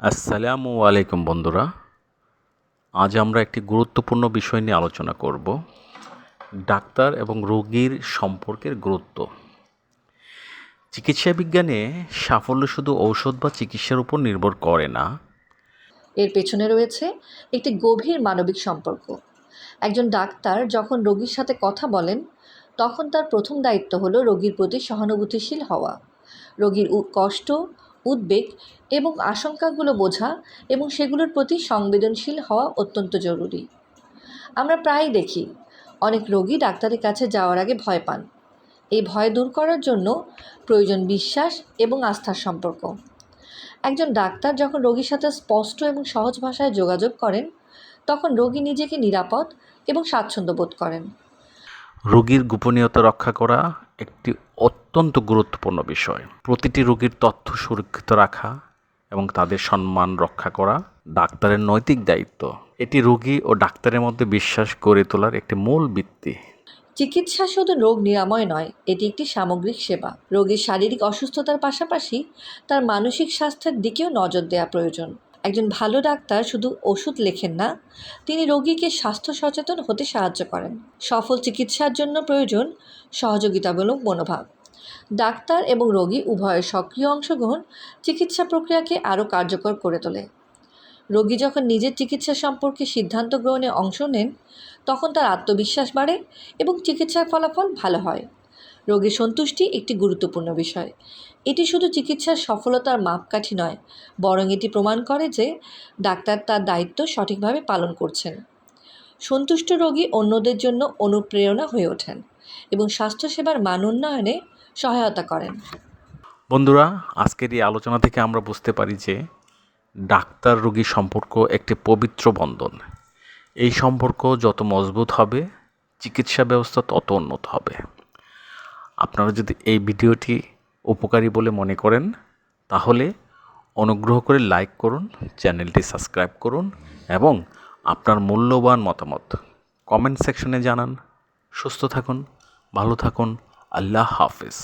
আসসালামু আলাইকুম বন্ধুরা। আজ আমরা একটি গুরুত্বপূর্ণ বিষয় নিয়ে আলোচনা করব, ডাক্তার এবং রোগীর সম্পর্কের গুরুত্ব। চিকিৎসা বিজ্ঞানে সাফল্য শুধু ঔষধ বা চিকিৎসার উপর নির্ভর করে না। এর পেছনে রয়েছে একটি গভীর মানবিক সম্পর্ক। একজন ডাক্তার যখন রোগীর সাথে কথা বলেন, তখন তার প্রথম দায়িত্ব হলো রোগীর প্রতি সহানুভূতিশীল হওয়া। রোগীর কষ্ট উদ্বেগ এবং আশঙ্কাগুলো বোঝা এবং সেগুলোর প্রতি সংবেদনশীল হওয়া অত্যন্ত জরুরি। আমরা প্রায়ই দেখি, অনেক রোগী ডাক্তারের কাছে যাওয়ার আগে ভয় পান। এই ভয় দূর করার জন্য প্রয়োজন বিশ্বাস এবং আস্থার সম্পর্ক। একজন ডাক্তার যখন রোগীর সাথে স্পষ্ট এবং সহজ ভাষায় যোগাযোগ করেন, তখন রোগী নিজেকে নিরাপদ এবং স্বাচ্ছন্দ্য বোধ করেন। রোগীর গোপনীয়তা রক্ষা করা একটি অত্যন্ত গুরুত্বপূর্ণ বিষয়। প্রতিটি রোগীর তথ্য সুরক্ষিত রাখা এবং তাদের সম্মান রক্ষা করা ডাক্তারের নৈতিক দায়িত্ব। এটি রোগী ও ডাক্তারের মধ্যে বিশ্বাস গড়ে তোলার একটি মূল ভিত্তি। চিকিৎসা শুধু রোগ নিরাময় নয়, এটি একটি সামগ্রিক সেবা। রোগীর শারীরিক অসুস্থতার পাশাপাশি তার মানসিক স্বাস্থ্যের দিকেও নজর দেওয়া প্রয়োজন। একজন ভালো ডাক্তার শুধু ওষুধ লেখেন না, তিনি রোগীকে স্বাস্থ্য সচেতন হতে সাহায্য করেন। সফল চিকিৎসার জন্য প্রয়োজন সহযোগিতামূলক মনোভাব। ডাক্তার এবং রোগী উভয়ের সক্রিয় অংশগ্রহণ চিকিৎসা প্রক্রিয়াকে আরও কার্যকর করে তোলে। রোগী যখন নিজের চিকিৎসা সম্পর্কে সিদ্ধান্ত গ্রহণে অংশ নেন, তখন তার আত্মবিশ্বাস বাড়ে এবং চিকিৎসার ফলাফল ভালো হয়। রোগীর সন্তুষ্টি একটি গুরুত্বপূর্ণ বিষয়। এটি শুধু চিকিৎসার সফলতার মাপকাঠি নয়, বরং এটি প্রমাণ করে যে ডাক্তার তার দায়িত্ব সঠিকভাবে পালন করছেন। সন্তুষ্ট রোগী অন্যদের জন্য অনুপ্রেরণা হয়ে ওঠেন এবং স্বাস্থ্যসেবার মান উন্নয়নে সহায়তা করেন। বন্ধুরা, আজকের এই আলোচনা থেকে আমরা বুঝতে পারি যে ডাক্তার রোগী সম্পর্ক একটি পবিত্র বন্ধন। এই সম্পর্ক যত মজবুত হবে, চিকিৎসা ব্যবস্থা তত উন্নত হবে। আপনারা যদি এই ভিডিওটি উপকারী বলে মনে করেন, তাহলে অনুগ্রহ করে লাইক করুন, চ্যানেলটি সাবস্ক্রাইব করুন এবং আপনার মূল্যবান মতামত কমেন্ট সেকশনে জানান। সুস্থ থাকুন, ভালো থাকুন, আল্লাহ হাফেজ।